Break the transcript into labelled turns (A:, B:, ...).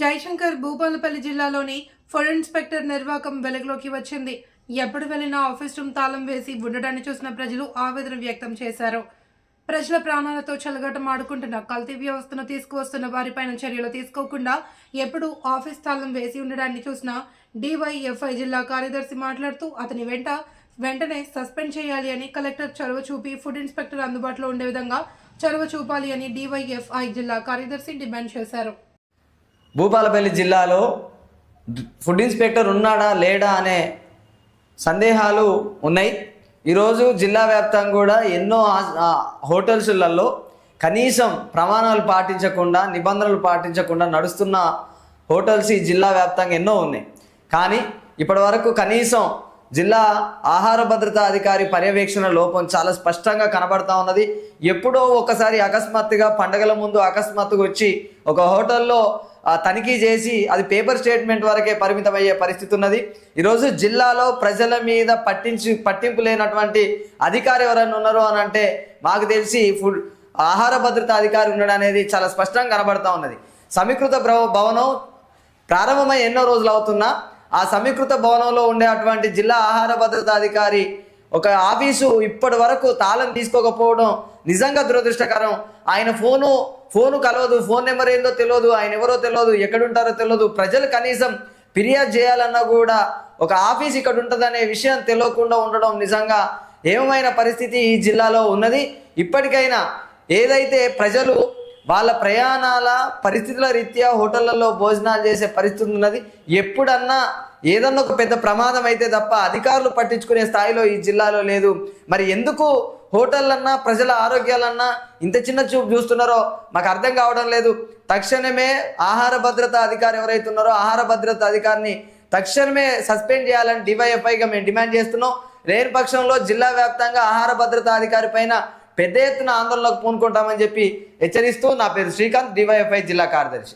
A: జయశంకర్ భూపాలపల్లి జిల్లాలోని food inspector నిర్వాకం వెలుగులోకి వచ్చింది. ఎప్పుడు వెళ్ళినా ఆఫీస్ రూమ్ తాళం వేసి ఉండడాన్ని చూసిన ప్రజలు ఆవేదన వ్యక్తం చేశారు. ప్రజల ప్రాణాలతో చెలగటం ఆడుకుంటున్న కల్తీ వ్యవస్థను తీసుకువస్తున్న వారిపైన చర్యలు తీసుకోకుండా ఎప్పుడు ఆఫీస్ తాళం వేసి ఉండడాన్ని చూసిన డివైఎఫ్ఐ జిల్లా కార్యదర్శి మాట్లాడుతూ అతని వెంట వెంటనే సస్పెండ్ చేయాలి అని కలెక్టర్ చొరవ చూపి ఫుడ్ ఇన్స్పెక్టర్ అందుబాటులో ఉండే విధంగా చొరవ చూపాలి అని డివైఎఫ్ఐ జిల్లా కార్యదర్శి డిమాండ్ చేశారు.
B: భూపాలపల్లి జిల్లాలో ఫుడ్ ఇన్స్పెక్టర్ ఉన్నాడా లేడా అనే సందేహాలు ఉన్నాయి. ఈరోజు జిల్లా వ్యాప్తంగా కూడా ఎన్నో హోటల్స్లలో కనీసం ప్రమాణాలు పాటించకుండా నిబంధనలు పాటించకుండా నడుస్తున్న హోటల్స్ ఈ జిల్లా వ్యాప్తంగా ఎన్నో ఉన్నాయి. కానీ ఇప్పటివరకు కనీసం జిల్లా ఆహార భద్రతా అధికారి పర్యవేక్షణ లోపం చాలా స్పష్టంగా కనబడతా ఉన్నది. ఎప్పుడో ఒకసారి అకస్మాత్తుగా పండగల ముందు అకస్మాత్తుగా వచ్చి ఒక హోటల్లో తనిఖీ చేసి అది పేపర్ స్టేట్మెంట్ వరకే పరిమితమయ్యే పరిస్థితి ఉన్నది. ఈరోజు జిల్లాలో ప్రజల మీద పట్టించి పట్టింపు లేనటువంటి అధికారి ఎవరైనా ఉన్నారో అని అంటే మాకు తెలిసి ఫుడ్ ఆహార భద్రతా అధికారి ఉండడం అనేది చాలా స్పష్టంగా కనబడతా ఉన్నది. సమీకృత భవనం ప్రారంభమై ఎన్నో రోజులు అవుతున్నా ఆ సమీకృత భవనంలో ఉండే అటువంటి జిల్లా ఆహార భద్రతా అధికారి ఒక ఆఫీసు ఇప్పటి వరకు తాళం తీసుకోకపోవడం నిజంగా దురదృష్టకరం. ఆయన ఫోను ఫోను కలవదు ఫోన్ నెంబర్ ఏందో తెలియదు ఆయన ఎవరో తెలియదు ఎక్కడుంటారో తెలియదు ప్రజలు కనీసం ఫిర్యాదు చేయాలన్నా కూడా ఒక ఆఫీస్ ఇక్కడ ఉంటుందనే విషయం తెలియకుండా ఉండడం నిజంగా ఏమైన పరిస్థితి ఈ జిల్లాలో ఉన్నది. ఇప్పటికైనా ఏదైతే ప్రజలు వాళ్ళ ప్రయాణాల పరిస్థితుల రీత్యా హోటళ్ళలో భోజనాలు చేసే పరిస్థితి ఉన్నది ఎప్పుడన్నా ఏదన్నా ఒక పెద్ద ప్రమాదం అయితే తప్ప అధికారులు పట్టించుకునే స్థాయిలో ఈ జిల్లాలో లేదు. మరి ఎందుకు హోటళ్ళన్నా ప్రజల ఆరోగ్యాలన్నా ఇంత చిన్న చూపు చూస్తున్నారో మాకు అర్థం కావడం లేదు. తక్షణమే ఆహార భద్రత అధికారి ఎవరైతే ఉన్నారో ఆహార భద్రత అధికారిని తక్షణమే సస్పెండ్ చేయాలని డివైఎఫ్ఐగా మేము డిమాండ్ చేస్తున్నాం. లేని పక్షంలో జిల్లా వ్యాప్తంగా ఆహార భద్రతా అధికారి పైన పెద్ద ఎత్తున ఆందోళనకు పూనుకుంటామని చెప్పి హెచ్చరిస్తూ నా పేరు శ్రీకాంత్ డివైఎఫ్ఐ జిల్లా కార్యదర్శి.